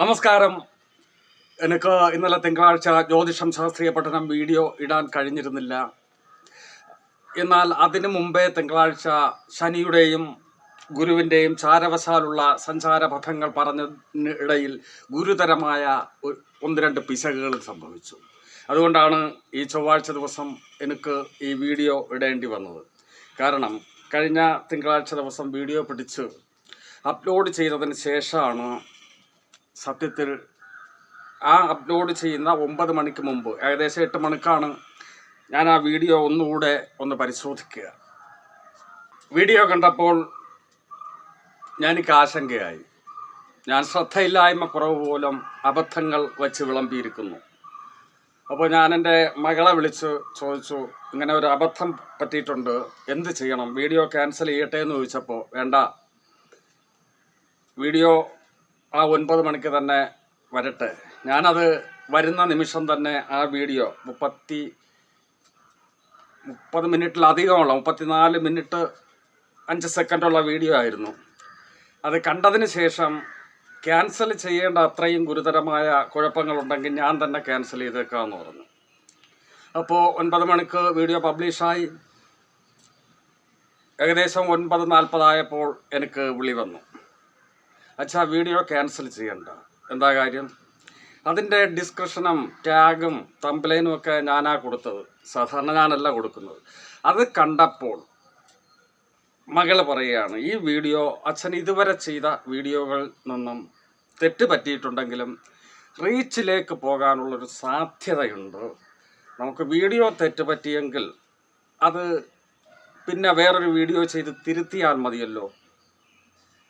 നമസ്കാരം. എനിക്ക് ഇന്നലെ തിങ്കളാഴ്ച ജ്യോതിഷം ശാസ്ത്രീയ പഠനം വീഡിയോ ഇടാൻ കഴിഞ്ഞിരുന്നില്ല. എന്നാൽ അതിനു മുമ്പേ തിങ്കളാഴ്ച ശനിയുടെയും ഗുരുവിന്റെയും ചാരവശാലുള്ള സഞ്ചാരപഥങ്ങൾ പറഞ്ഞതിനിടയിൽ ഗുരുതരമായ ഒന്ന് രണ്ട് പിശകുകൾ സംഭവിച്ചു. അതുകൊണ്ടാണ് ഈ ചൊവ്വാഴ്ച ദിവസം എനിക്ക് ഈ വീഡിയോ ഇടേണ്ടി വന്നത്. കാരണം കഴിഞ്ഞ തിങ്കളാഴ്ച ദിവസം വീഡിയോ പിടിച്ച് അപ്ലോഡ് ചെയ്തതിന് ശേഷമാണ് സത്യത്തിൽ ആ അപ്ലോഡ് ചെയ്യുന്ന ഒമ്പത് മണിക്ക് മുമ്പ് ഏകദേശം എട്ട് മണിക്കാണ് ഞാൻ ആ വീഡിയോ ഒന്നുകൂടെ ഒന്ന് പരിശോധിക്കുക. വീഡിയോ കണ്ടപ്പോൾ ഞാനെനിക്ക് ആശങ്കയായി. ഞാൻ ശ്രദ്ധയില്ലായ്മ കുറവ് പോലും അബദ്ധങ്ങൾ വച്ച് വിളമ്പിയിരിക്കുന്നു. അപ്പോൾ ഞാൻ എന്റെ മകളെ വിളിച്ച് ചോദിച്ചു ഇങ്ങനെ ഒരു അബദ്ധം പറ്റിയിട്ടുണ്ട് എന്ത് ചെയ്യണം? വീഡിയോ ക്യാൻസൽ ചെയ്യട്ടെ എന്ന് ചോദിച്ചപ്പോൾ വേണ്ട. വീഡിയോ ആ ഒൻപത് മണിക്ക് തന്നെ വരട്ടെ. ഞാനത് വരുന്ന നിമിഷം തന്നെ ആ വീഡിയോ മുപ്പത്തി മുപ്പത് മിനിറ്റിലധികമുള്ള മുപ്പത്തിനാല് മിനിറ്റ് അഞ്ച് സെക്കൻഡുള്ള വീഡിയോ ആയിരുന്നു. അത് കണ്ടതിന് ശേഷം ക്യാൻസൽ ചെയ്യേണ്ട അത്രയും ഗുരുതരമായ കുഴപ്പങ്ങളുണ്ടെങ്കിൽ ഞാൻ തന്നെ ക്യാൻസൽ ചെയ്തേക്കാമെന്ന് പറഞ്ഞു. അപ്പോൾ ഒൻപത് മണിക്ക് വീഡിയോ പബ്ലിഷായി. ഏകദേശം ഒൻപത് നാൽപ്പതായപ്പോൾ എനിക്ക് വിളി വന്നു. അച്ഛാ വീഡിയോ ക്യാൻസൽ ചെയ്യണ്ട. എന്താ കാര്യം? അതിന്റെ ഡിസ്ക്രിപ്ഷനും ടാഗും തംപ്ലൈനും ഒക്കെ ഞാനാ കൊടുത്തത്. സാധാരണ ഞാനല്ല കൊടുക്കുന്നത്. അത് കണ്ടപ്പോൾ മകൾ പറയുകയാണ് ഈ വീഡിയോ അച്ഛൻ ഇതുവരെ ചെയ്ത വീഡിയോകൾ നിന്നും തെറ്റ് പറ്റിയിട്ടുണ്ടെങ്കിലും റീച്ചിലേക്ക് പോകാനുള്ളൊരു സാധ്യതയുണ്ട്. നമുക്ക് വീഡിയോ തെറ്റ് പറ്റിയെങ്കിൽ അത് പിന്നെ വേറൊരു വീഡിയോ ചെയ്ത് തിരുത്തിയാൽ മതിയല്ലോ.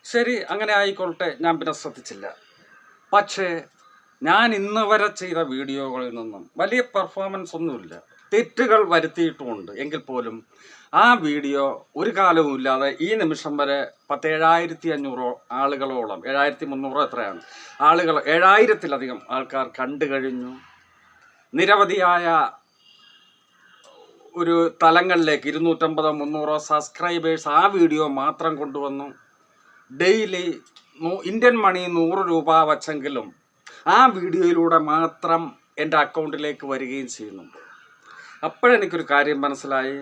ശരി അങ്ങനെ ആയിക്കോട്ടെ ഞാൻ പിന്നെ ശ്രദ്ധിച്ചില്ല. പക്ഷേ ഞാൻ ഇന്ന് വരെ ചെയ്ത വീഡിയോകളിൽ നിന്നും വലിയ പെർഫോമൻസ് ഒന്നുമില്ല. തെറ്റുകൾ വരുത്തിയിട്ടുമുണ്ട്. എങ്കിൽ പോലും ആ വീഡിയോ ഒരു കാലവും ഇല്ലാതെ ഈ നിമിഷം വരെ പത്ത് ഏഴായിരത്തി അഞ്ഞൂറോ ആളുകളോളം ഏഴായിരത്തി മുന്നൂറോ എത്രയാണ്? ആളുകൾ ഏഴായിരത്തിലധികം ആൾക്കാർ കണ്ടു കഴിഞ്ഞു. നിരവധിയായ ഒരു തലങ്ങളിലേക്ക് ഇരുന്നൂറ്റമ്പതോ മുന്നൂറോ സബ്സ്ക്രൈബേഴ്സ് ആ വീഡിയോ മാത്രം കൊണ്ടുവന്നു. ഡെയിലി ഇന്ത്യൻ മണി നൂറ് രൂപ വച്ചെങ്കിലും ആ വീഡിയോയിലൂടെ മാത്രം എന്റെ അക്കൗണ്ടിലേക്ക് വരികയും ചെയ്യുന്നുണ്ട് അപ്പോഴെനിക്കൊരു കാര്യം മനസ്സിലായി.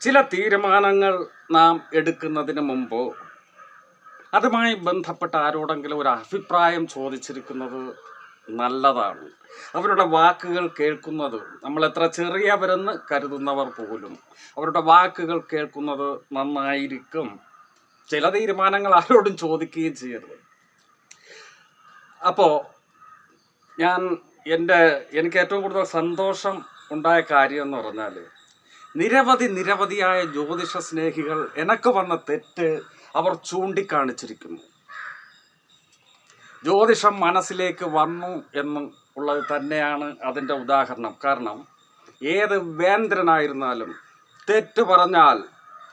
ചില തീരുമാനങ്ങൾ നാം എടുക്കുന്നതിന് മുമ്പ് അതുമായി ബന്ധപ്പെട്ട ആരോടെങ്കിലും ഒരു അഭിപ്രായം ചോദിച്ചിരിക്കുന്നത് നല്ലതാണ്. അവരുടെ വാക്കുകൾ കേൾക്കുന്നത് നമ്മൾ എത്ര ചെറിയവരെന്ന് കരുതുന്നവർ പോലും അവരുടെ വാക്കുകൾ കേൾക്കുന്നത് നന്നായിരിക്കും. ചില തീരുമാനങ്ങൾ ആരോടും ചോദിക്കുകയും ചെയ്യരുത്. അപ്പോൾ ഞാൻ എന്റെ എനിക്ക് ഏറ്റവും കൂടുതൽ സന്തോഷം ഉണ്ടായ കാര്യം എന്ന് പറഞ്ഞാൽ നിരവധി നിരവധിയായ ജ്യോതിഷ സ്നേഹികൾ എനക്ക് വന്ന തെറ്റ് അവർ ചൂണ്ടിക്കാണിച്ചിരിക്കുന്നു. ജ്യോതിഷം മനസ്സിലേക്ക് വന്നു എന്നും ഉള്ളത് തന്നെയാണ് അതിന്റെ ഉദാഹരണം. കാരണം ഏത് വേന്ദ്രനായിരുന്നാലും തെറ്റ് പറഞ്ഞാൽ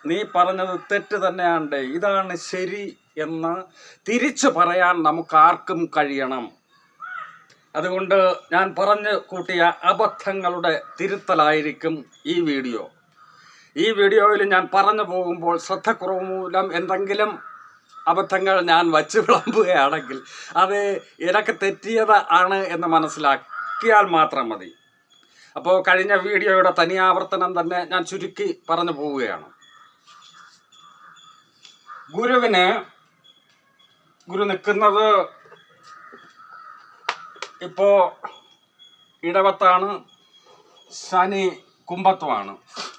നീ പറഞ്ഞത് തെറ്റ് തന്നെയാണ്ട്. ഇതാണ് ശരി എന്ന് തിരിച്ചു പറയാൻ നമുക്ക് ആർക്കും കഴിയണം. അതുകൊണ്ട് ഞാൻ പറഞ്ഞു കൂട്ടിയ അബദ്ധങ്ങളുടെ തിരുത്തലായിരിക്കും ഈ വീഡിയോ. ഈ വീഡിയോയിൽ ഞാൻ പറഞ്ഞു പോകുമ്പോൾ ശ്രദ്ധക്കുറവ് മൂലം എന്തെങ്കിലും അബദ്ധങ്ങൾ ഞാൻ വച്ച് വിളമ്പുകയാണെങ്കിൽ അത് എനിക്ക് തെറ്റിയത് ആണ് എന്ന് മനസ്സിലാക്കിയാൽ മാത്രം മതി. അപ്പോൾ കഴിഞ്ഞ വീഡിയോയുടെ തനിയാവർത്തനം തന്നെ ഞാൻ ചുരുക്കി പറഞ്ഞു പോവുകയാണ്. ഗുരുവിന് ഗുരു നിൽക്കുന്നത് ഇപ്പോ ഇടവത്താണ് ശനി കുംഭത്വമാണ്.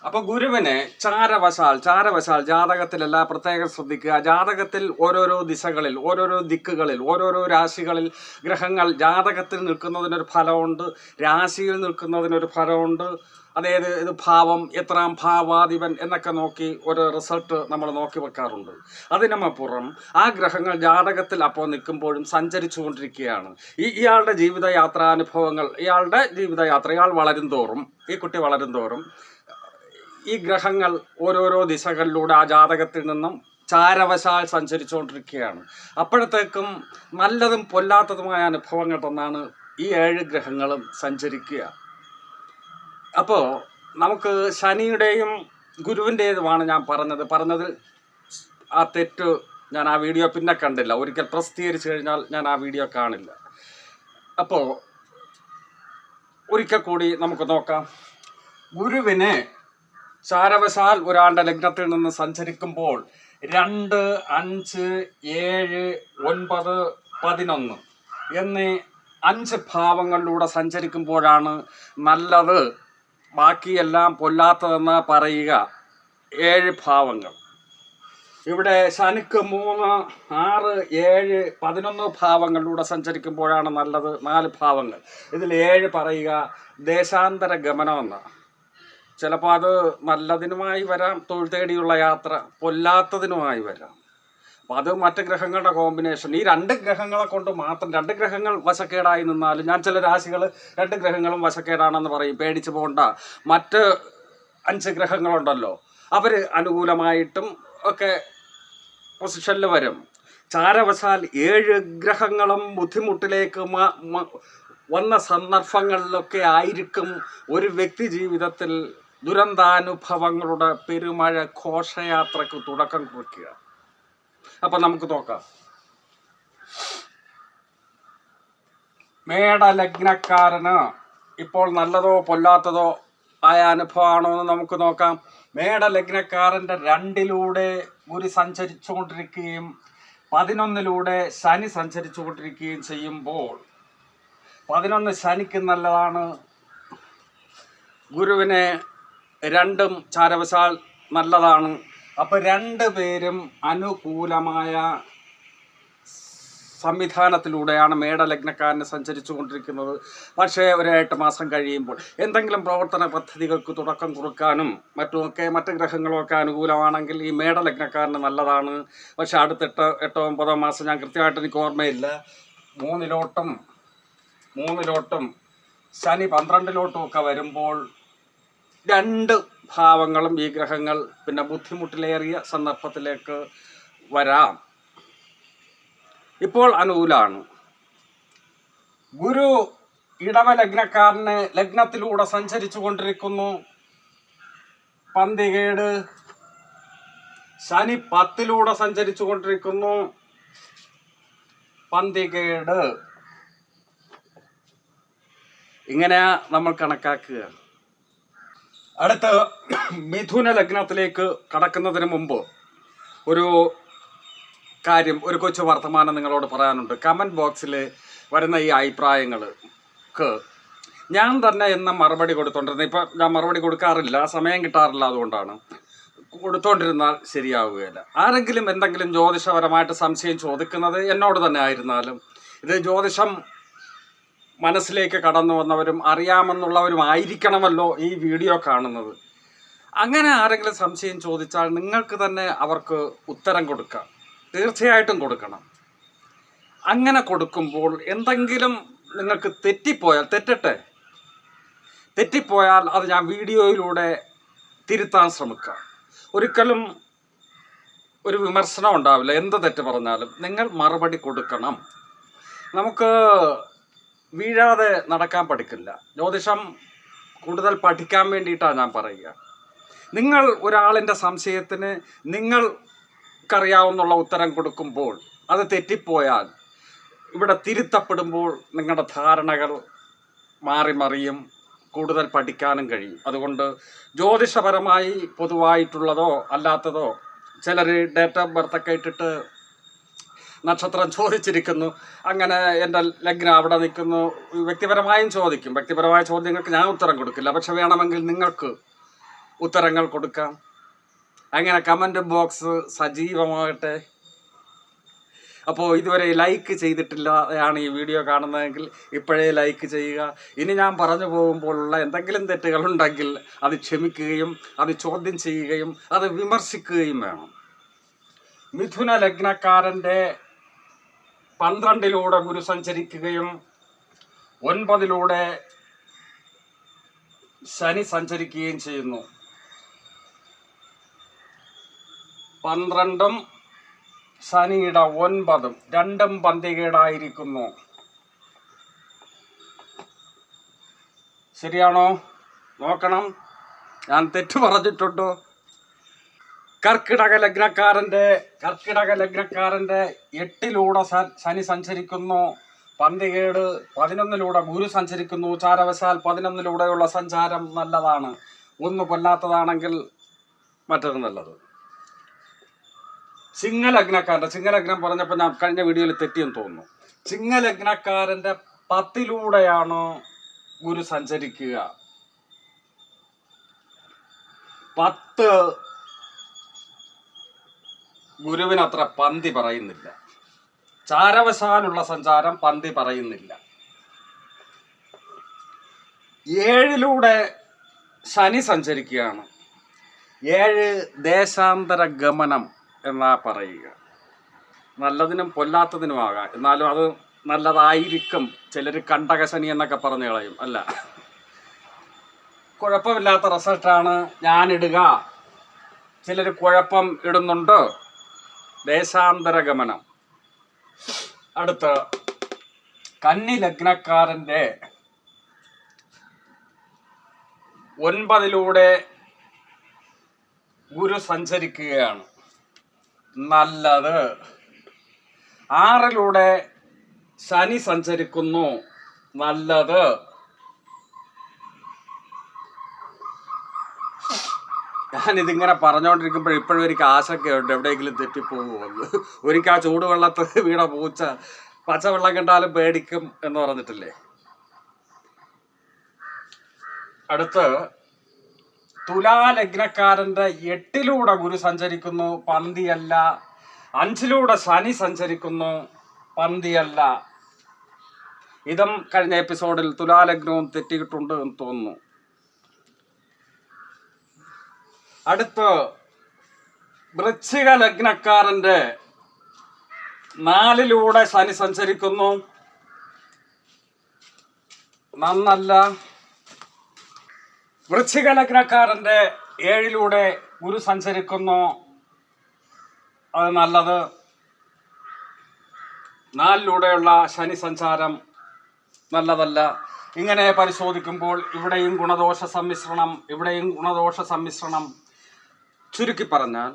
അപ്പോൾ ഗുരുവിന് ചാരവശാൽ ചാരവശാൽ ജാതകത്തിലല്ല പ്രത്യേകം ശ്രദ്ധിക്കുക. ജാതകത്തിൽ ഓരോരോ ദിശകളിൽ ഓരോരോ ദിക്കുകളിൽ ഓരോരോ രാശികളിൽ ഗ്രഹങ്ങൾ ജാതകത്തിൽ നിൽക്കുന്നതിനൊരു ഫലമുണ്ട് രാശിയിൽ നിൽക്കുന്നതിനൊരു ഫലമുണ്ട് അതായത് ഇത് ഭാവം എത്രാം ഭാവാധിപൻ എന്നൊക്കെ നോക്കി ഒരു റിസൾട്ട് നമ്മൾ നോക്കി വെക്കാറുണ്ട്. അതിനുമപ്പുറം ആ ഗ്രഹങ്ങൾ ജാതകത്തിൽ അപ്പോൾ നിൽക്കുമ്പോഴും സഞ്ചരിച്ചുകൊണ്ടിരിക്കുകയാണ്. ഈ ഇയാളുടെ ജീവിതയാത്രാനുഭവങ്ങൾ ഇയാളുടെ ജീവിതയാത്ര ഇയാൾ വളരും തോറും ഈ കുട്ടി വളരും തോറും ഈ ഗ്രഹങ്ങൾ ഓരോരോ ദിശകളിലൂടെ ആ ജാതകത്തിൽ നിന്നും ചാരവശാൽ സഞ്ചരിച്ചുകൊണ്ടിരിക്കുകയാണ്. അപ്പോഴത്തേക്കും നല്ലതും പൊല്ലാത്തതുമായ അനുഭവങ്ങൾ തന്നാണ് ഈ ഏഴ് ഗ്രഹങ്ങളും സഞ്ചരിക്കുക. അപ്പോൾ നമുക്ക് ശനിയുടെയും ഗുരുവിന്റെതുമാണ് ഞാൻ പറഞ്ഞത്. പറഞ്ഞത് ആ തെറ്റ് ഞാൻ ആ വീഡിയോ പിന്നെ കണ്ടില്ല. ഒരിക്കൽ പ്രസിദ്ധീകരിച്ചു കഴിഞ്ഞാൽ ഞാൻ ആ വീഡിയോ കാണില്ല. അപ്പോൾ ഒരിക്കൽ കൂടി നമുക്ക് നോക്കാം. ഗുരുവിന് ചാരവശാൽ ഒരാളുടെ ലഗ്നത്തിൽ നിന്ന് സഞ്ചരിക്കുമ്പോൾ രണ്ട് അഞ്ച് ഏഴ് ഒൻപത് പതിനൊന്ന് എന്നീ അഞ്ച് ഭാവങ്ങളിലൂടെ സഞ്ചരിക്കുമ്പോഴാണ് നല്ലത് ബാക്കിയെല്ലാം പൊല്ലാത്തതെന്ന് പറയുക ഏഴ് ഭാവങ്ങൾ. ഇവിടെ ശനിക്ക് മൂന്ന് ആറ് ഏഴ് പതിനൊന്ന് ഭാവങ്ങളിലൂടെ സഞ്ചരിക്കുമ്പോഴാണ് നല്ലത്. നാല് ഭാവങ്ങൾ. ഇതിൽ ഏഴ് പറയുക ദേശാന്തര ഗമനമെന്ന് ചിലപ്പോൾ അത് നല്ലതിനുമായി വരാം തൊഴിൽ തേടിയുള്ള യാത്ര പൊല്ലാത്തതിനുമായി വരാം. അപ്പം അത് മറ്റ് ഗ്രഹങ്ങളുടെ കോമ്പിനേഷൻ ഈ രണ്ട് ഗ്രഹങ്ങളെ കൊണ്ട് മാത്രം രണ്ട് ഗ്രഹങ്ങൾ വശക്കേടായി നിന്നാലും ഞാൻ ചില രാശികൾ രണ്ട് ഗ്രഹങ്ങളും വശക്കേടാണെന്ന് പറയും. പേടിച്ചു പോകണ്ട മറ്റ് അഞ്ച് ഗ്രഹങ്ങളുണ്ടല്ലോ. അവർ അനുകൂലമായിട്ടും ഒക്കെ പൊസിഷനിൽ വരും. ചാരവശാൽ ഏഴ് ഗ്രഹങ്ങളും ബുദ്ധിമുട്ടിലേക്ക് വന്ന സന്ദർഭങ്ങളിലൊക്കെ ആയിരിക്കും ഒരു വ്യക്തി ജീവിതത്തിൽ ദുരന്താനുഭവങ്ങളുടെ പെരുമഴ ഘോഷയാത്രക്ക് തുടക്കം കുറിക്കുക. അപ്പൊ നമുക്ക് നോക്കാം. മേട മേടലഗ്നക്കാരന് ഇപ്പോൾ നല്ലതോ പൊല്ലാത്തതോ ആയ അനുഭവമാണോ എന്ന് നമുക്ക് നോക്കാം. മേട ലഗ്നക്കാരന്റെ രണ്ടിലൂടെ ഗുരു സഞ്ചരിച്ചുകൊണ്ടിരിക്കുകയും പതിനൊന്നിലൂടെ ശനി സഞ്ചരിച്ചുകൊണ്ടിരിക്കുകയും ചെയ്യുമ്പോൾ പതിനൊന്ന് ശനിക്ക് നല്ലതാണ്. ഗുരുവിനെ രണ്ടും ചാരവശാൽ നല്ലതാണ്. അപ്പൊ രണ്ട് പേരും അനുകൂലമായ സംവിധാനത്തിലൂടെയാണ് മേടലഗ്നക്കാരന് സഞ്ചരിച്ചു കൊണ്ടിരിക്കുന്നത്. പക്ഷേ ഒരു എട്ട് മാസം കഴിയുമ്പോൾ എന്തെങ്കിലും പ്രവർത്തന പദ്ധതികൾക്ക് തുടക്കം കുറിക്കാനും മറ്റുമൊക്കെ മറ്റ് ഗ്രഹങ്ങളൊക്കെ അനുകൂലമാണെങ്കിൽ ഈ മേടലഗ്നക്കാരന് നല്ലതാണ്. പക്ഷെ അടുത്ത എട്ട് എട്ടോ ഒമ്പതോ മാസം ഞാൻ കൃത്യമായിട്ട് എനിക്ക് ഓർമ്മയില്ല. മൂന്നിലോട്ടും മൂന്നിലോട്ടും ശനി പന്ത്രണ്ടിലോട്ടും ഒക്കെ വരുമ്പോൾ രണ്ട് ഭാവങ്ങളും ഈ ഗ്രഹങ്ങൾ പിന്നെ ബുദ്ധിമുട്ടിലേറിയ സന്ദർഭത്തിലേക്ക് വരാം. ഇപ്പോൾ അനുകൂലാണ്. ഗുരു ഇടവ ലഗ്നക്കാരന് ലഗ്നത്തിലൂടെ സഞ്ചരിച്ചു കൊണ്ടിരിക്കുന്നു. പന്തികേട് ശനി പത്തിലൂടെ സഞ്ചരിച്ചു കൊണ്ടിരിക്കുന്നു. പന്തികേട്. ഇങ്ങനെയാ നമ്മൾ കണക്കാക്കുക. അടുത്ത മിഥുന ലഗ്നത്തിലേക്ക് കടക്കുന്നതിന് മുമ്പ് ഒരു കാര്യം ഒരു കൊച്ചു വർത്തമാനം നിങ്ങളോട് പറയാനുണ്ട്. കമന്റ് ബോക്സിൽ വരുന്ന ഈ അഭിപ്രായങ്ങൾക്ക് ഞാൻ തന്നെ എന്ന മറുപടി കൊടുത്തോണ്ടിരുന്നത് ഇപ്പം ഞാൻ മറുപടി കൊടുക്കാറില്ല സമയം കിട്ടാറില്ല അതുകൊണ്ടാണ്. കൊടുത്തോണ്ടിരുന്നാൽ ശരിയാവുകയില്ല. ആരെങ്കിലും എന്തെങ്കിലും ജ്യോതിഷപരമായിട്ട് സംശയം ചോദിക്കുന്നത് എന്നോട് തന്നെ ആയിരുന്നാലും ഇത് ജ്യോതിഷം മനസ്സിലേക്ക് കടന്നു വന്നവരും അറിയാമെന്നുള്ളവരും ആയിരിക്കണമല്ലോ ഈ വീഡിയോ കാണുന്നത്. അങ്ങനെ ആരെങ്കിലും സംശയം ചോദിച്ചാൽ നിങ്ങൾക്ക് തന്നെ അവർക്ക് ഉത്തരം കൊടുക്കാം. തീർച്ചയായിട്ടും കൊടുക്കണം. അങ്ങനെ കൊടുക്കുമ്പോൾ എന്തെങ്കിലും നിങ്ങൾക്ക് തെറ്റിപ്പോയാൽ തെറ്റട്ടെ? തെറ്റിപ്പോയാൽ അത് ഞാൻ വീഡിയോയിലൂടെ തിരുത്താൻ ശ്രമിക്കാം. ഒരിക്കലും ഒരു വിമർശനം ഉണ്ടാവില്ല. എന്ത് തെറ്റ് പറഞ്ഞാലും നിങ്ങൾ മറുപടി കൊടുക്കണം. നമുക്ക് വീഴാതെ നടക്കാൻ പഠിക്കില്ല. ജ്യോതിഷം കൂടുതൽ പഠിക്കാൻ വേണ്ടിയിട്ടാണ് ഞാൻ പറയുക. നിങ്ങൾ ഒരാളിന്റെ സംശയത്തിന് നിങ്ങൾക്കറിയാവുന്നുള്ള ഉത്തരം കൊടുക്കുമ്പോൾ അത് തെറ്റിപ്പോയാൽ ഇവിടെ തിരുത്തപ്പെടുമ്പോൾ നിങ്ങളുടെ ധാരണകൾ മാറി മറിയും കൂടുതൽ പഠിക്കാനും കഴിയും. അതുകൊണ്ട് ജ്യോതിഷപരമായി പൊതുവായിട്ടുള്ളതോ അല്ലാത്തതോ ചിലർ ഡേറ്റ് ഓഫ് ബർത്തൊക്കെ ഇട്ടിട്ട് നക്ഷത്രം ചോദിച്ചിരിക്കുന്നു. അങ്ങനെ എന്റെ ലഗ്നം അവിടെ നിൽക്കുന്നു. വ്യക്തിപരമായും ചോദിക്കും. വ്യക്തിപരമായ ചോദ്യങ്ങൾക്ക് ഞാൻ ഉത്തരം കൊടുക്കില്ല. പക്ഷെ വേണമെങ്കിൽ നിങ്ങൾക്ക് ഉത്തരങ്ങൾ കൊടുക്കാം. അങ്ങനെ കമന്റ് ബോക്സ് സജീവമാകട്ടെ. അപ്പോൾ ഇതുവരെ ലൈക്ക് ചെയ്തിട്ടില്ലാതെയാണ് ഈ വീഡിയോ കാണുന്നതെങ്കിൽ ഇപ്പോഴേ ലൈക്ക് ചെയ്യുക. ഇനി ഞാൻ പറഞ്ഞു പോകുമ്പോഴുള്ള എന്തെങ്കിലും തെറ്റുകളുണ്ടെങ്കിൽ അത് ക്ഷമിക്കുകയും അത് ചോദ്യം ചെയ്യുകയും അത് വിമർശിക്കുകയും വേണം. മിഥുന ലഗ്നക്കാരന്റെ പന്ത്രണ്ടിലൂടെ ഗുരു സഞ്ചരിക്കുകയും ഒൻപതിലൂടെ ശനി സഞ്ചരിക്കുകയും ചെയ്യുന്നു. പന്ത്രണ്ടും ശനിയുടെ ഒൻപതും രണ്ടും പന്തികേടായിരിക്കുന്നു. ശരിയാണോ? നോക്കണം. ഞാൻ തെറ്റ് പറഞ്ഞിട്ടുണ്ടോ? കർക്കിടക ലഗ്നക്കാരന്റെ കർക്കിടക ലഗ്നക്കാരന്റെ എട്ടിലൂടെ ശനി സഞ്ചരിക്കുന്നു. പന്തികേട് പതിനൊന്നിലൂടെ ഗുരു സഞ്ചരിക്കുന്നു. ചാരവശാൽ പതിനൊന്നിലൂടെയുള്ള സഞ്ചാരം നല്ലതാണ്. ഒന്ന് കൊല്ലാത്തതാണെങ്കിൽ മറ്റൊരു നല്ലത്. സിംഹലഗ്നക്കാരന്റെ ചിങ്ങലഗ്നം പറഞ്ഞപ്പോൾ ഞാൻ കഴിഞ്ഞ വീഡിയോയിൽ തെറ്റിയെന്ന് തോന്നുന്നു. സിംഹലഗ്നക്കാരന്റെ പത്തിലൂടെയാണ് ഗുരു സഞ്ചരിക്കുക. പത്ത് ഗുരുവിനത്ര പന്തി പറയുന്നില്ല. ചാരവശാലുള്ള സഞ്ചാരം പന്തി പറയുന്നില്ല. ഏഴിലൂടെ ശനി സഞ്ചരിക്കുകയാണ്. ഏഴ് ദേശാന്തര ഗമനം എന്നാ പറയുക. നല്ലതിനും പൊല്ലാത്തതിനുമാകാം എന്നാലും അത് നല്ലതായിരിക്കും. ചിലർ കണ്ടകശനി എന്നൊക്കെ പറഞ്ഞു കളയും. അല്ല. കുഴപ്പമില്ലാത്ത റിസൾട്ടാണ് ഞാനിടുക. ചിലർ കുഴപ്പം ഇടുന്നുണ്ട്. ദേശാന്തര ഗമനം അടുത്ത് കന്നി ലഗ്നക്കാരന്റെ ഒൻപതിലൂടെ ഗുരു സഞ്ചരിക്കുകയാണ്. നല്ലത്. ആറിലൂടെ ശനി സഞ്ചരിക്കുന്നു. നല്ലത്. ഞാനിതിങ്ങനെ പറഞ്ഞുകൊണ്ടിരിക്കുമ്പോൾ ഇപ്പോഴും എനിക്ക് ഉണ്ട് എവിടെയെങ്കിലും തെറ്റിപ്പോകുമെന്ന് ഒരിക്കൽ ആ ചൂടുവെള്ളത്ത് വീണ പൂച്ച പച്ചവെള്ളം കണ്ടാലും പേടിക്കും എന്ന് പറഞ്ഞിട്ടില്ലേ? അടുത്ത് തുലാലഗ്നക്കാരന്റെ എട്ടിലൂടെ ഗുരു സഞ്ചരിക്കുന്നു പന്തിയല്ല. അഞ്ചിലൂടെ ശനി സഞ്ചരിക്കുന്നു പന്തിയല്ല. ഇതും കഴിഞ്ഞ എപ്പിസോഡിൽ തുലാലഗ്നവും തെറ്റിയിട്ടുണ്ട് എന്ന് തോന്നുന്നു. അടുത്ത് വൃശ്ചിക ലഗ്നക്കാരന്റെ നാലിലൂടെ ശനി സഞ്ചരിക്കുന്നു. നന്നല്ല. വൃശ്ചിക ലഗ്നക്കാരന്റെ ഏഴിലൂടെ ഗുരു സഞ്ചരിക്കുന്നു. അത് നല്ലത്. നാലിലൂടെയുള്ള ശനി സഞ്ചാരം നല്ലതല്ല. ഇങ്ങനെ പരിശോധിക്കുമ്പോൾ ഇവിടെയും ഗുണദോഷ സമ്മിശ്രണം ഇവിടെയും ഗുണദോഷ സമ്മിശ്രണം ചുരുക്കി പറഞ്ഞാൽ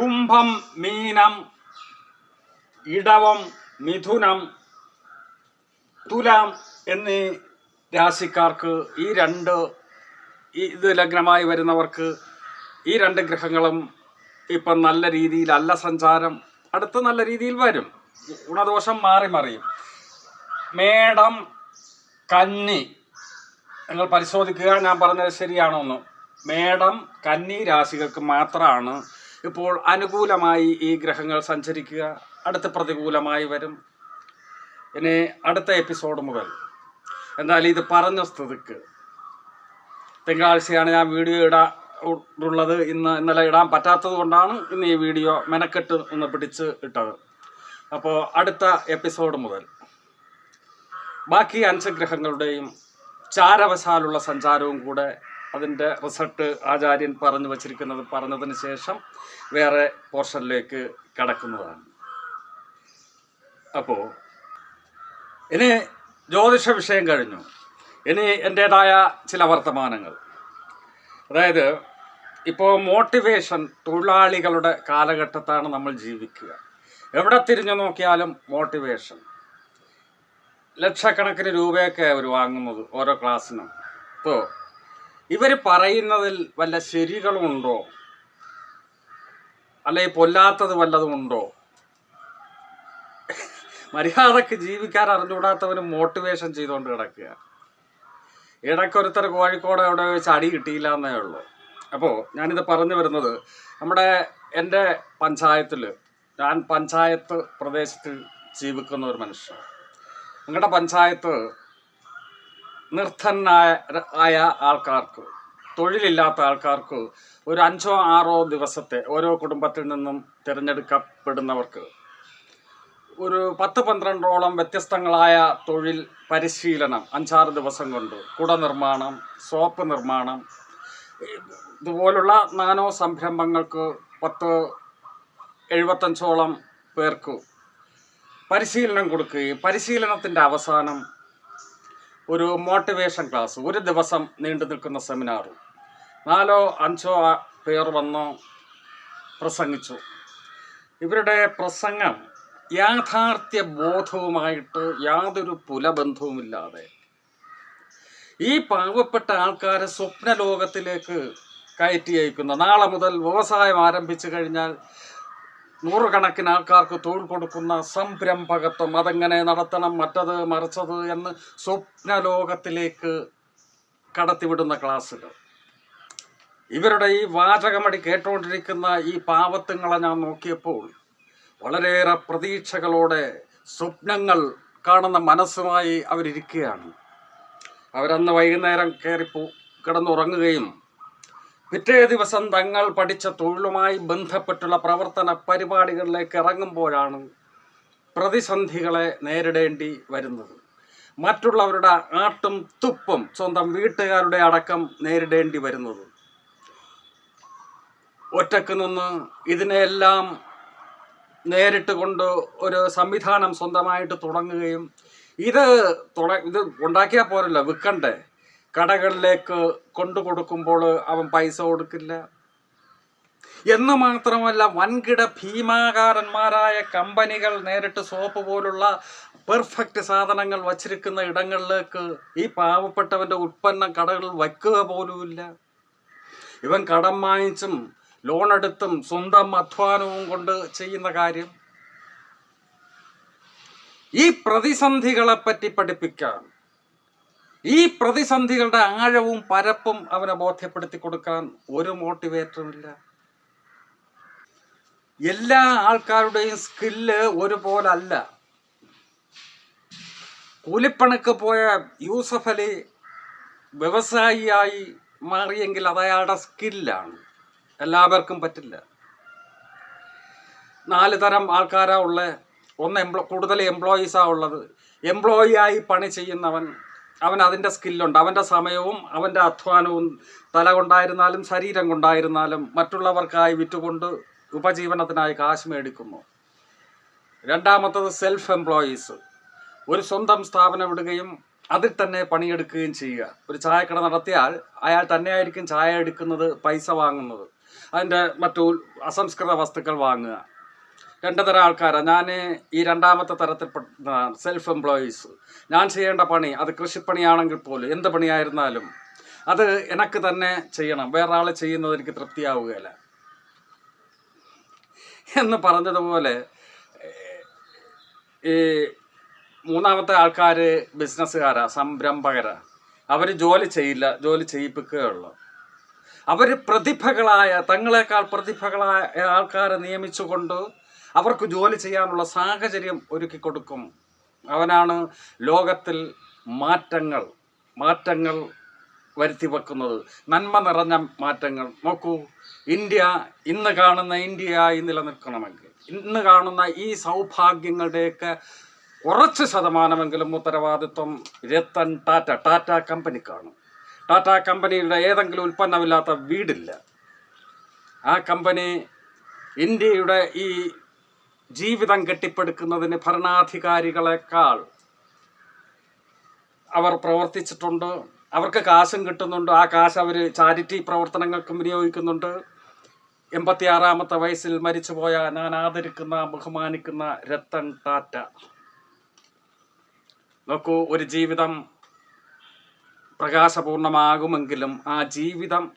കുംഭം മീനം ഇടവം മിഥുനം തുലാം എന്നീ രാശിക്കാർക്ക് ഈ രണ്ട് ഇത് ലഗ്നമായി വരുന്നവർക്ക് ഈ രണ്ട് ഗ്രഹങ്ങളും ഇപ്പം നല്ല രീതിയിലല്ല സഞ്ചാരം അടുത്ത് നല്ല രീതിയിൽ വരും. ഗുണദോഷം മാറി മറിയും. മേടം കന്നി നിങ്ങൾ പരിശോധിക്കുക. ഞാൻ പറഞ്ഞത് ശരിയാണോ എന്ന്. മേടം കന്നി രാശികൾക്ക് മാത്രമാണ് ഇപ്പോൾ അനുകൂലമായി ഈ ഗ്രഹങ്ങൾ സഞ്ചരിക്കുക. അടുത്ത പ്രതികൂലമായി വരും. ഇനി അടുത്ത എപ്പിസോഡ് മുതൽ. എന്നാൽ ഇത് പറഞ്ഞ സ്ഥിതിക്ക്. തിങ്കളാഴ്ചയാണ് ഞാൻ വീഡിയോ ഇടാ ഉള്ളത്. ഇന്ന് ഇന്നലെ ഇടാൻ പറ്റാത്തത് കൊണ്ടാണ് ഇന്ന് ഈ വീഡിയോ മെനക്കെട്ട് ഒന്ന് പിടിച്ച് ഇട്ടത്. അപ്പോൾ അടുത്ത എപ്പിസോഡ് മുതൽ. ബാക്കി അഞ്ച് ഗ്രഹങ്ങളുടെയും ചാരവശാലുള്ള സഞ്ചാരവും കൂടെ അതിന്റെ റിസൾട്ട് ആചാര്യൻ പറഞ്ഞു വച്ചിരിക്കുന്നത് പറഞ്ഞതിന് ശേഷം വേറെ പോർഷനിലേക്ക് കടക്കുന്നതാണ്. അപ്പോൾ ഇനി ജ്യോതിഷ വിഷയം കഴിഞ്ഞു. ഇനി എന്റേതായ ചില വർത്തമാനങ്ങൾ. അതായത് ഇപ്പോൾ മോട്ടിവേഷൻ തൊഴിലാളികളുടെ കാലഘട്ടത്താണ് നമ്മൾ ജീവിക്കുക. എവിടെ തിരിഞ്ഞു നോക്കിയാലും മോട്ടിവേഷൻ. ലക്ഷക്കണക്കിന് രൂപയൊക്കെ അവർ വാങ്ങുന്നത് ഓരോ ക്ലാസ്സിനും. ഇപ്പോൾ ഇവർ പറയുന്നതിൽ വല്ല ശരികളുമുണ്ടോ അല്ലെങ്കിൽ പൊല്ലാത്തത് വല്ലതും ഉണ്ടോ? മര്യാദയ്ക്ക് ജീവിക്കാൻ അറിഞ്ഞുകൂടാത്തവന് മോട്ടിവേഷൻ ചെയ്തുകൊണ്ട് കിടക്കുക. ഇടയ്ക്കൊരുത്തർ കോഴിക്കോട് എവിടെ വെച്ച് അടി കിട്ടിയില്ല എന്നേ ഉള്ളൂ. അപ്പോൾ ഞാനിത് പറഞ്ഞു വരുന്നത് നമ്മുടെ എന്റെ പഞ്ചായത്തിൽ ഞാൻ പഞ്ചായത്ത് പ്രദേശത്ത് ജീവിക്കുന്ന ഒരു മനുഷ്യൻ നിങ്ങളുടെ പഞ്ചായത്ത് നിർധനായ ആയ ആൾക്കാർക്ക് തൊഴിലില്ലാത്ത ആൾക്കാർക്ക് ഒരു അഞ്ചോ ആറോ ദിവസത്തെ ഓരോ കുടുംബത്തിൽ നിന്നും തിരഞ്ഞെടുക്കപ്പെടുന്നവർക്ക് ഒരു പത്ത് പന്ത്രണ്ടോളം വ്യത്യസ്തങ്ങളായ തൊഴിൽ പരിശീലനം അഞ്ചാറ് ദിവസം കൊണ്ട് കുട നിർമ്മാണം സോപ്പ് നിർമ്മാണം ഇതുപോലുള്ള നാനോ സംരംഭങ്ങൾക്ക് പത്ത് എഴുപത്തഞ്ചോളം പേർക്ക് പരിശീലനം കൊടുക്കുകയും പരിശീലനത്തിന്റെ അവസാനം ഒരു മോട്ടിവേഷൻ ക്ലാസ് ഒരു ദിവസം നീണ്ടു നിൽക്കുന്ന സെമിനാർ നാലോ അഞ്ചോ പേർ വന്നു പ്രസംഗിച്ചു. ഇവരുടെ പ്രസംഗം യാഥാർത്ഥ്യ ബോധവുമായിട്ട് യാതൊരു പുലബന്ധവുമില്ലാതെ. ഈ പാവപ്പെട്ട ആൾക്കാരെ സ്വപ്ന ലോകത്തിലേക്ക് കയറ്റി അയക്കുന്ന നാളെ മുതൽ വ്യവസായം ആരംഭിച്ചു കഴിഞ്ഞാൽ നൂറുകണക്കിന് ആൾക്കാർക്ക് തൊഴിൽ കൊടുക്കുന്ന സംരംഭകത്വം അതെങ്ങനെ നടത്തണം മറ്റത് മറിച്ചത് എന്ന് സ്വപ്നലോകത്തിലേക്ക് കടത്തിവിടുന്ന ക്ലാസ്സുകൾ. ഇവരുടെ ഈ വാചകമടി കേട്ടുകൊണ്ടിരിക്കുന്ന ഈ പാവത്തുങ്ങളെ ഞാൻ നോക്കിയപ്പോൾ വളരെയേറെ പ്രതീക്ഷകളോടെ സ്വപ്നങ്ങൾ കാണുന്ന മനസ്സുമായി അവരിയ്ക്കുകയാണ് അവരന്ന് വൈകുന്നേരം കയറിപ്പോ കിടന്നുറങ്ങുകയും പിറ്റേ ദിവസം തങ്ങൾ പഠിച്ച തൊഴിലുമായി ബന്ധപ്പെട്ടുള്ള പ്രവർത്തന പരിപാടികളിലേക്ക് ഇറങ്ങുമ്പോഴാണ് പ്രതിസന്ധികളെ നേരിടേണ്ടി വരുന്നത്. മറ്റുള്ളവരുടെ ആട്ടും തുപ്പും സ്വന്തം വീട്ടുകാരുടെ അടക്കം നേരിടേണ്ടി വരുന്നത്. ഒറ്റയ്ക്ക് നിന്ന് ഇതിനെല്ലാം നേരിട്ട് കൊണ്ട് ഒരു സംവിധാനം സ്വന്തമായിട്ട് തുടങ്ങുകയും ഇത് തുട ഇത് ഉണ്ടാക്കിയാൽ പോരല്ലോ വിൽക്കണ്ടേ? കടകളിലേക്ക് കൊണ്ടു കൊടുക്കുമ്പോൾ അവൻ പൈസ കൊടുക്കില്ല. എന്ന് മാത്രമല്ല വൻകിട ഭീമാകാരന്മാരായ കമ്പനികൾ നേരിട്ട് സോപ്പ് പോലുള്ള പെർഫെക്റ്റ് സാധനങ്ങൾ വച്ചിരിക്കുന്ന ഇടങ്ങളിലേക്ക് ഈ പാവപ്പെട്ടവന്റെ ഉൽപ്പന്നം കടകളിൽ വയ്ക്കുക പോലുമില്ല. ഇവൻ കടം വാങ്ങിച്ചും ലോണെടുത്തും സ്വന്തം അധ്വാനവും കൊണ്ട് ചെയ്യുന്ന കാര്യം. ഈ പ്രതിസന്ധികളെപ്പറ്റി പഠിപ്പിക്കാം. ഈ പ്രതിസന്ധികളുടെ ആഴവും പരപ്പും അവനെ ബോധ്യപ്പെടുത്തി കൊടുക്കാൻ ഒരു മോട്ടിവേറ്ററുമില്ല എല്ലാ ആൾക്കാരുടെയും സ്കില്ല് ഒരുപോലല്ല കൂലിപ്പണിക്ക് പോയ യൂസഫ് അലി വ്യവസായിയായി മാറിയെങ്കിൽ അത് അയാളുടെ സ്കില്ലാണ് എല്ലാവർക്കും പറ്റില്ല. നാല് തരം ആൾക്കാരാ ഉള്ളത് ഒന്ന് എംപ്ലോ കൂടുതൽ എംപ്ലോയീസാ ഉള്ളത്. എംപ്ലോയി ആയി പണി ചെയ്യുന്നവൻ അവൻ അതിന്റെ സ്കില്ലുണ്ട്. അവന്റെ സമയവും അവന്റെ അധ്വാനവും തല കൊണ്ടായിരുന്നാലും ശരീരം കൊണ്ടായിരുന്നാലും മറ്റുള്ളവർക്കായി വിറ്റുകൊണ്ട് ഉപജീവനത്തിനായി കാശ് മേടിക്കുന്നു. രണ്ടാമത്തത് സെൽഫ് എംപ്ലോയീസ് ഒരു സ്വന്തം സ്ഥാപനം ഇടുകയും അതിൽ തന്നെ പണിയെടുക്കുകയും ചെയ്യുക. ഒരു ചായക്കട നടത്തിയാൽ അയാൾ തന്നെയായിരിക്കും ചായ എടുക്കുന്നത് പൈസ വാങ്ങുന്നത്. അതിന്റെ മറ്റു അസംസ്കൃത വസ്തുക്കൾ വാങ്ങുക. രണ്ട് തരം ആൾക്കാരാണ് ഞാൻ ഈ രണ്ടാമത്തെ തരത്തിൽപ്പെട്ടതാണ് സെൽഫ് എംപ്ലോയീസ് ഞാൻ ചെയ്യേണ്ട പണി അത് കൃഷിപ്പണിയാണെങ്കിൽ പോലും എന്ത് പണിയായിരുന്നാലും അത് എനക്ക് തന്നെ ചെയ്യണം. വേറെ ആൾ ചെയ്യുന്നത് എനിക്ക് തൃപ്തിയാവുകയില്ല. എന്ന് പറഞ്ഞതുപോലെ ഈ മൂന്നാമത്തെ ആൾക്കാർ ബിസിനസ്സുകാരാ സംരംഭകരാ. അവർ ജോലി ചെയ്യില്ല ജോലി ചെയ്യിപ്പിക്കുകയുള്ളൂ അവർ പ്രതിഭകളായ തങ്ങളെക്കാൾ പ്രതിഭകളായ ആൾക്കാരെ നിയമിച്ചുകൊണ്ട് അവർക്ക് ജോലി ചെയ്യാനുള്ള സാഹചര്യം ഒരുക്കി കൊടുക്കും. അവനാണ് ലോകത്തിൽ മാറ്റങ്ങൾ മാറ്റങ്ങൾ വരുത്തി വെക്കുന്നത്. നന്മ നിറഞ്ഞ മാറ്റങ്ങൾ. നോക്കൂ ഇന്ത്യ ഇന്ന് കാണുന്ന ഇന്ത്യയായി നിലനിൽക്കണമെങ്കിൽ ഇന്ന് കാണുന്ന ഈ സൗഭാഗ്യങ്ങളുടെയൊക്കെ കുറച്ച് ശതമാനമെങ്കിലും ഉത്തരവാദിത്വം രത്തൻ ടാറ്റ ടാറ്റ കമ്പനിക്കാണ് ടാറ്റ കമ്പനിയുടെ ഏതെങ്കിലും ഉൽപ്പന്നമില്ലാത്ത വീടില്ല. ആ കമ്പനി ഇന്ത്യയുടെ ഈ ജീവിതം കെട്ടിപ്പടുക്കുന്നതിന് ഭരണാധികാരികളെക്കാൾ അവർ പ്രവർത്തിച്ചിട്ടുണ്ട്. അവർക്ക് കാശും കിട്ടുന്നുണ്ട്. ആ കാശ് അവർ ചാരിറ്റി പ്രവർത്തനങ്ങൾക്കും വിനിയോഗിക്കുന്നുണ്ട്. എൺപത്തിയാറാമത്തെ വയസ്സിൽ മരിച്ചുപോയ ഞാൻ ആദരിക്കുന്ന ബഹുമാനിക്കുന്ന രത്തൻ ടാറ്റ. നോക്കൂ ഒരു ജീവിതം പ്രകാശപൂർണമാകുമെങ്കിലും ആ ജീവിതം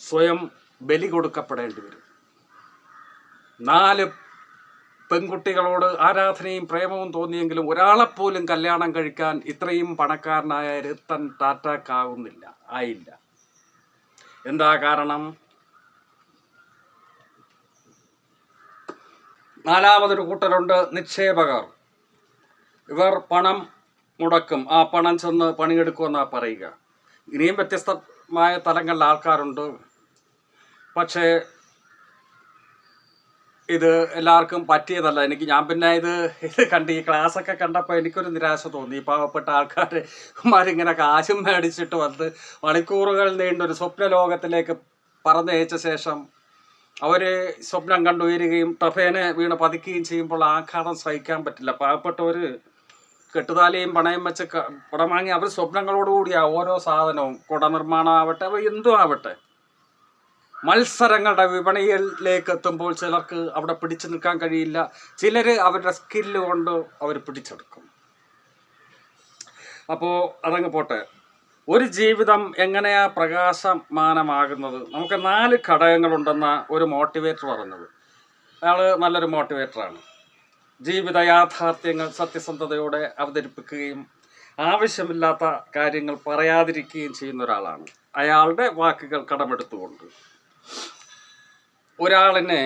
സ്വയം ബലി കൊടുക്കപ്പെടേണ്ടി വരും. നാല് പെൺകുട്ടികളോട് ആരാധനയും പ്രേമവും തോന്നിയെങ്കിലും ഒരാളെപ്പോലും കല്യാണം കഴിക്കാൻ ഇത്രയും പണക്കാരനായ രത്തൻ ടാറ്റാക്കാവുന്നില്ല ആയില്ല. എന്താ കാരണം? നാലാമതൊരു കൂട്ടരുണ്ട് നിക്ഷേപകർ. ഇവർ പണം മുടക്കും. ആ പണം ചെന്ന് പണിയെടുക്കുമെന്നാ പറയുക. ഇനിയും വ്യത്യസ്തമായ തലങ്ങളിൽ ആൾക്കാരുണ്ട്. പക്ഷേ ഇത് എല്ലാവർക്കും പറ്റിയതല്ല. എനിക്ക് ഞാൻ പിന്നെ ഇത് ഇത് കണ്ട് ഈ ക്ലാസ്സൊക്കെ കണ്ടപ്പോൾ എനിക്കൊരു നിരാശ തോന്നി. ഈ പാവപ്പെട്ട ആൾക്കാർ മാരിങ്ങനെ കാശും മേടിച്ചിട്ട് വന്ന് മണിക്കൂറുകൾ നീണ്ടൊരു സ്വപ്ന ലോകത്തിലേക്ക് പറഞ്ഞയച്ച ശേഷം അവർ സ്വപ്നം കണ്ടുയരുകയും ടഫേനെ വീണ് പതിക്കുകയും ചെയ്യുമ്പോൾ ആഘാതം സഹിക്കാൻ പറ്റില്ല. പാവപ്പെട്ടവർ കെട്ടുതാലിയും പണയം വെച്ച് പണം വാങ്ങി അവർ സ്വപ്നങ്ങളോടുകൂടിയ ഓരോ സാധനവും കുടനിർമ്മാണം ആവട്ടെ എന്തും ആവട്ടെ. മത്സരങ്ങളുടെ വിപണിയിലേക്ക് എത്തുമ്പോൾ ചിലർക്ക് അവിടെ പിടിച്ചു നിൽക്കാൻ കഴിയില്ല. ചിലർ അവരുടെ സ്കില്ല് കൊണ്ട് അവർ പിടിച്ചെടുക്കും. അപ്പോൾ അതങ്ങ് പോട്ടെ. ഒരു ജീവിതം എങ്ങനെയാ പ്രകാശമാനമാകുന്നത്? നമുക്ക് നാല് ഘടകങ്ങളുണ്ടെന്ന ഒരു മോട്ടിവേറ്റർ പറഞ്ഞത് അയാൾ നല്ലൊരു മോട്ടിവേറ്ററാണ് ജീവിത യാഥാർത്ഥ്യങ്ങൾ സത്യസന്ധതയോടെ അവതരിപ്പിക്കുകയും ആവശ്യമില്ലാത്ത കാര്യങ്ങൾ പറയാതിരിക്കുകയും ചെയ്യുന്ന ഒരാളാണ്. അയാളുടെ വാക്കുകൾ കടമെടുത്തുകൊണ്ട്. ഒരാളിനെ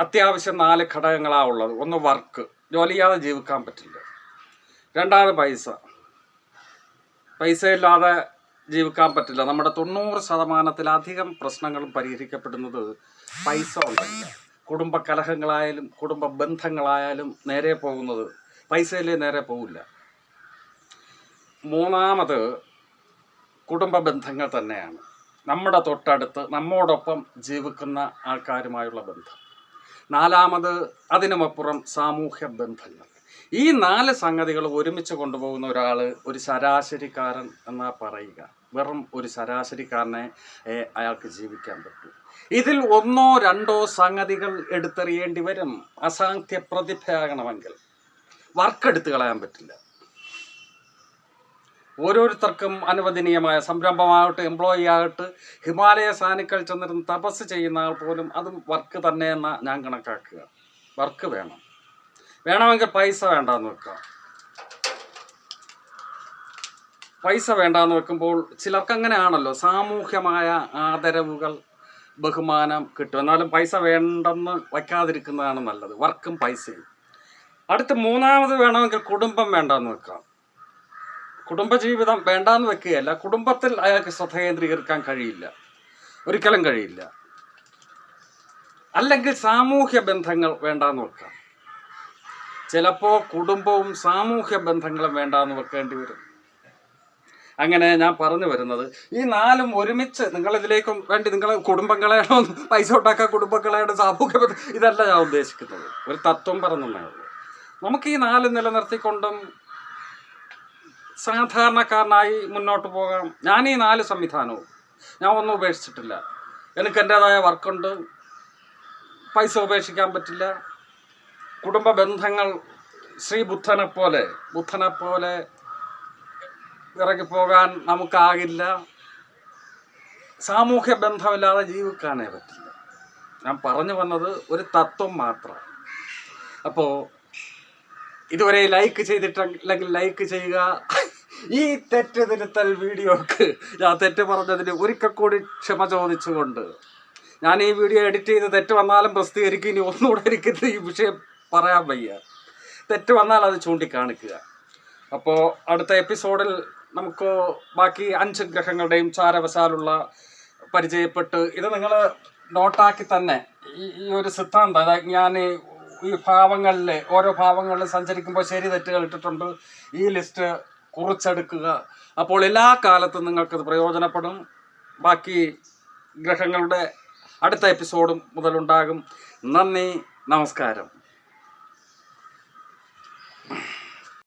അത്യാവശ്യം നാല് ഘടകങ്ങളാണ് ഉള്ളത്. ഒന്ന് വർക്ക് ജോലി ചെയ്യാതെ ജീവിക്കാൻ പറ്റില്ല. രണ്ടാമത് പൈസ. പൈസ ഇല്ലാതെ ജീവിക്കാൻ പറ്റില്ല. നമ്മുടെ തൊണ്ണൂറ് ശതമാനത്തിലധികം പ്രശ്നങ്ങളും പരിഹരിക്കപ്പെടുന്നത് പൈസ ഉണ്ടല്ല കുടുംബ കലഹങ്ങളായാലും കുടുംബ ബന്ധങ്ങളായാലും നേരെ പോകുന്നത് പൈസയിലേ നേരെ പോകില്ല മൂന്നാമത് കുടുംബ ബന്ധങ്ങൾ തന്നെയാണ്. നമ്മുടെ തൊട്ടടുത്ത് നമ്മോടൊപ്പം ജീവിക്കുന്ന ആൾക്കാരുമായുള്ള ബന്ധം. നാലാമത് അതിനുമപ്പുറം സാമൂഹ്യ ബന്ധങ്ങൾ. ഈ നാല് സംഗതികൾ ഒരുമിച്ച് കൊണ്ടുപോകുന്ന ഒരാൾ ഒരു ശരാശരിക്കാരൻ എന്നാ പറയുക. വെറും ഒരു ശരാശരിക്കാരനെ അയാൾക്ക് ജീവിക്കാൻ പറ്റൂ. ഇതിൽ ഒന്നോ രണ്ടോ സംഗതികൾ എടുത്തെറിയേണ്ടി വരും. അസാധ്യ പ്രതിഭയാകണമെങ്കിൽ. വർക്ക് എടുത്തു കളയാൻ പറ്റില്ല. ഓരോരുത്തർക്കും അനുവദനീയമായ സംരംഭമാകട്ടെ എംപ്ലോയി ആകട്ടെ ഹിമാലയ സാനുക്കൾ ചെന്നിരുന്ന് തപസ് ചെയ്യുന്ന ആൾ പോലും അതും വർക്ക് തന്നെ തന്നെയെന്ന ഞാൻ കണക്കാക്കുക. വർക്ക് വേണം. വേണമെങ്കിൽ പൈസ വേണ്ടാന്ന് വെക്കുക. പൈസ വേണ്ടാന്ന് വെക്കുമ്പോൾ ചിലർക്ക് അങ്ങനെയാണല്ലോ സാമൂഹ്യമായ ആദരവുകൾ ബഹുമാനം കിട്ടും. എന്നാലും പൈസ വേണ്ടെന്ന് വയ്ക്കാതിരിക്കുന്നതാണ് നല്ലത്. വർക്കും പൈസയും. അടുത്ത് മൂന്നാമത് വേണമെങ്കിൽ കുടുംബം വേണ്ടാന്ന് വെക്കാം കുടുംബജീവിതം വേണ്ടാന്ന് വെക്കുകയല്ല കുടുംബത്തിൽ അയാൾക്ക് ശ്രദ്ധ കേന്ദ്രീകരിക്കാൻ കഴിയില്ല. ഒരിക്കലും കഴിയില്ല. അല്ലെങ്കിൽ സാമൂഹ്യ ബന്ധങ്ങൾ വേണ്ടാന്ന് വെക്കാം ചിലപ്പോൾ കുടുംബവും സാമൂഹ്യ ബന്ധങ്ങളും വേണ്ടാന്ന് വെക്കേണ്ടി വരും. അങ്ങനെ ഞാൻ പറഞ്ഞു വരുന്നത് ഈ നാലും ഒരുമിച്ച് നിങ്ങളിതിലേക്കും വേണ്ടി നിങ്ങൾ കുടുംബങ്ങളെയാണോ പൈസ ഉണ്ടാക്കാൻ കുടുംബങ്ങളെയാണോ സാമൂഹ്യ ബന്ധം ഇതല്ല ഞാൻ ഉദ്ദേശിക്കുന്നത്. ഒരു തത്വം പറഞ്ഞു നമുക്ക് ഈ നാല് നിലനിർത്തിക്കൊണ്ടും സാധാരണക്കാരനായി മുന്നോട്ട് പോകാം. ഞാൻ ഈ നാല് സംവിധാനവും ഞാൻ ഒന്നും ഉപേക്ഷിച്ചിട്ടില്ല. എനിക്ക് എന്റേതായ വർക്കുണ്ട്. പൈസ ഉപേക്ഷിക്കാൻ പറ്റില്ല. കുടുംബ ബന്ധങ്ങൾ ശ്രീ ബുദ്ധനെ പോലെ ബുദ്ധനെ പോലെ ഇറങ്ങിപ്പോകാൻ നമുക്കാകില്ല. സാമൂഹ്യ ബന്ധമില്ലാതെ ജീവിക്കാനേ പറ്റില്ല. ഞാൻ പറഞ്ഞു വന്നത് ഒരു തത്വം മാത്രം. അപ്പോൾ ഇതുവരെ ലൈക്ക് ചെയ്തിട്ടില്ലെങ്കിൽ ലൈക്ക് ചെയ്യുക ഈ തെറ്റ് തിരുത്തൽ വീഡിയോക്ക് ഞാൻ തെറ്റ് പറഞ്ഞതിന് ഒരിക്കൽ കൂടി ക്ഷമ ചോദിച്ചുകൊണ്ട് ഞാൻ ഈ വീഡിയോ എഡിറ്റ് ചെയ്ത് തെറ്റ് വന്നാലും പ്രസിദ്ധീകരിക്കും. ഇനി ഒന്നുകൂടെ എനിക്ക് ഈ വിഷയം പറയാൻ വയ്യ. തെറ്റ് വന്നാൽ അത് ചൂണ്ടിക്കാണിക്കുക. അപ്പോൾ അടുത്ത എപ്പിസോഡിൽ നമുക്ക് ബാക്കി അഞ്ച് ഗ്രഹങ്ങളുടെയും ചാരവശാലുള്ള പരിചയപ്പെട്ട് ഇത് നിങ്ങൾ നോട്ടാക്കി തന്നെ ഈ ഒരു സിദ്ധാന്തം. ഞാൻ ഈ ഭാവങ്ങളിൽ ഓരോ ഭാവങ്ങളിൽ സഞ്ചരിക്കുമ്പോൾ ശരി തെറ്റുകൾ ഇട്ടിട്ടുണ്ട്. ഈ ലിസ്റ്റ് കുറിച്ചെടുക്കുക. അപ്പോൾ എല്ലാ കാലത്തും നിങ്ങൾക്കത് പ്രയോജനപ്പെടും. ബാക്കി ഗ്രഹങ്ങളുടെ അടുത്ത എപ്പിസോഡും മുതലുണ്ടാകും. നന്ദി നമസ്കാരം.